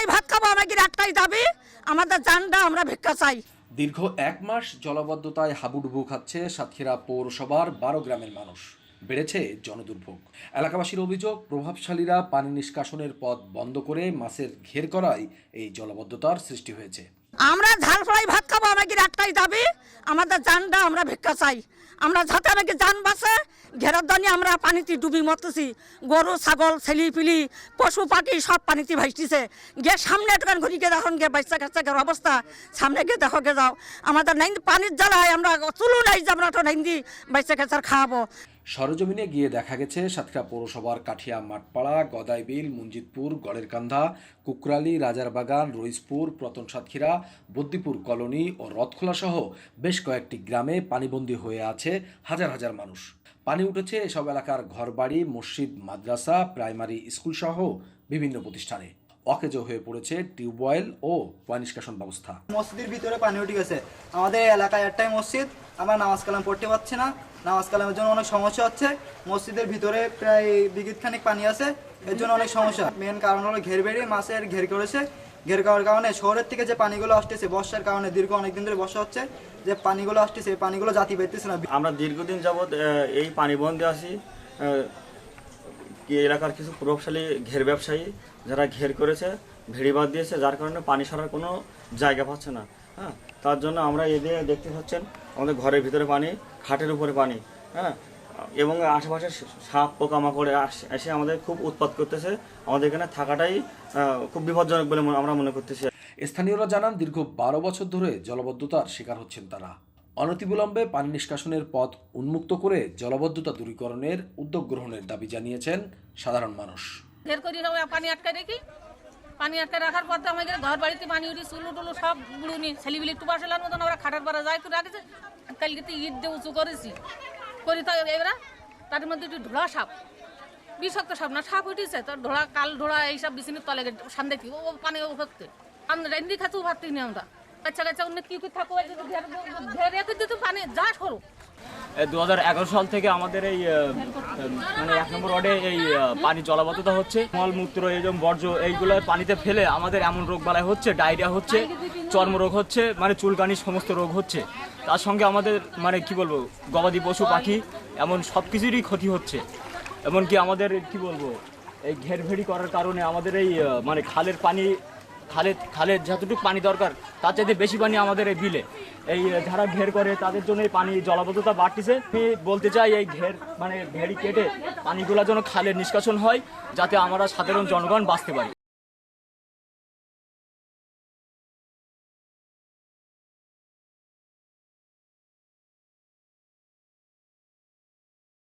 ফলাই ভাত খাব আমাদের একটাই দাবি আমাদের জানটা আমরা ভিক্ষা চাই। দীর্ঘ এক মাস জলবদ্ধতায় হাবুডুবু খাচ্ছে সাতক্ষীরা পৌরসভার বারো গ্রামের মানুষ। বেড়েছে জনদুর্ভোগ। এলাকাবাসীর অভিযোগ প্রভাবশালীরা পানি নিষ্কাশনের পথ বন্ধ করে মাছের ঘের করায় এই জলবদ্ধতার সৃষ্টি হয়েছে। আমরা ঝাল ফলাই ভাত খাব আমাদের একটাই দাবি আমাদের জানটা আমরা ভিক্ষা চাই। আমরা যাতে আমাকে জান বাঁচে ঘেরার দানি আমরা পানিতে ডুবি মরতেছি। গরু, ছাগল, ছেলি, পিলি, পশু, পাখি, সব পানিতে ভাসতেছে। গে সামনে একটু ঘুরি গিয়ে দেখুন গে বাচ্চা কাচ্চা গের অবস্থা। সামনে গে দেখো গে যাও। আমাদের নাইন পানির জ্বালায় আমরা চুলু নাই যে আমরা তো দিই বাচ্চা কাচ্চার খাওয়াবো। সরজমিনে গিয়ে দেখা গেছে সাতক্ষীরা পৌরসভার কাঠিয়া মাঠপাড়া, গদাইবিল, মঞ্জিতপুর, গড়েরকান্ধা, কুকরালি, রাজারবাগান, রইসপুর, প্রতন সাতক্ষীরা বদ্দিপুর কলোনি ও রথখোলা সহ বেশ কয়েকটি গ্রামে পানিবন্দী হয়ে আছে হাজার হাজার মানুষ। পানি উঠেছে এসব এলাকার ঘরবাড়ি, মসজিদ, মাদ্রাসা, প্রাইমারি স্কুল সহ বিভিন্ন প্রতিষ্ঠানে। অকেজ হয়ে পড়েছে টিউবওয়েল ও পয় নিষ্কাশন ব্যবস্থা। মসজিদের ভিতরে পানি উঠে গেছে। আমাদের এলাকায় একটাই মসজিদ, আমরা নামাজ কালাম পড়তে পারছি না। নামাজ কালামের জন্য অনেক সমস্যা হচ্ছে, মসজিদের ভিতরে প্রায় বিঘিত খানিক পানি আছে, এর জন্য অনেক সমস্যা। মেন কারণ হলো ঘের বেরিয়ে মাছের ঘের করেছে। ঘের করার কারণে শহরের থেকে যে পানিগুলো আসতেছে, বর্ষার কারণে দীর্ঘ অনেকদিন ধরে বর্ষা হচ্ছে, যে পানিগুলো আসতেছে, এই পানিগুলো জাতি পেতেছে না। আমরা দীর্ঘদিন যাবৎ এই পানিবন্দে আছি। আসি এলাকার কিছু প্রভাবশালী ঘের ব্যবসায়ী যারা ঘের করেছে ভেড়িবাদ দিয়েছে, যার কারণে পানি সরার কোনো জায়গা পাচ্ছে না। হ্যাঁ তার জন্য আমরা এদিকে দেখতে পাচ্ছেন আমাদের ঘরের ভিতরে পানি খাটের উপরে পানি হ্যাঁ এবং আশেপাশে সাপ পোকামাকড়ে আস- এসে আমাদের খুব উৎপাত করতেছে। আমাদের এখানে থাকাটাই খুব বিপজ্জনক বলে মনে- আমরা মনে করতেছি। স্থানীয়রা জানান দীর্ঘ বারো বছর ধরে জলবদ্ধতার শিকার হচ্ছেন তারা। অনতিবিলম্বে পানি নিষ্কাশনের পথ উন্মুক্ত করে জলবদ্ধতা দূরীকরণের উদ্যোগ গ্রহণের দাবি জানিয়েছেন সাধারণ মানুষ। ঘের করি সবাই পানি আটকে রেখি পানি আটকে রাখার পর তো আমাদের ঘর বাড়িতে পানি উঠি চুলু টুলু সব গুড়ুনি ছেলিবিলি একটু বাসলার মতন আমরা খাটার পাড়া যাই একটু রাখেছে কালকে তো ঈদ দিয়ে উঁচু করেছি করি তো এবার তার মধ্যে একটু ধোড়া সাপ বিষাক্ত সাপ না সাপ উঠেছে তো ধোড়া কাল ধোড়া এইসব বিছিনির তলে সামনে কি ও পানি ও ভক্তে আমরা রেন্দি খাচ্ছি ভাবতে নি আমরা বাচ্চা কাচ্চা অন্য কি করে থাকো ঘের রেখে দিতে পানি যা সরু দু হাজার এগারো সাল থেকে আমাদের এই মানে এক নম্বর ওয়ার্ডে এই পানি জলাবদ্ধতা হচ্ছে। মলমূত্র এইরকম বর্জ্য, এইগুলো পানিতে ফেলে আমাদের এমন রোগ বালাই হচ্ছে, ডায়রিয়া হচ্ছে, চর্মরোগ হচ্ছে মানে চুলকানি সমস্ত রোগ হচ্ছে। তার সঙ্গে আমাদের মানে কি বলব, গবাদি পশু, পাখি, এমন সব কিছুরই ক্ষতি হচ্ছে। এমনকি আমাদের, কি বলব, এই ঘেরভেড়ি করার কারণে আমাদের এই মানে খালের পানি খালে খালের যতটুকু পানি দরকার, তার চাইতে বেশি পানি আমাদের এই বিলে। এই যারা ঘের করে, তাদের জন্য এই পানি জলাবদ্ধতা বাড়তিছে। আমি বলতে চাই, এই ঘের মানে ঘেরি কেটে পানিগুলো যেন খালের নিষ্কাশন হয়, যাতে আমরা সাধারণ জনগণ বাঁচতে পারি।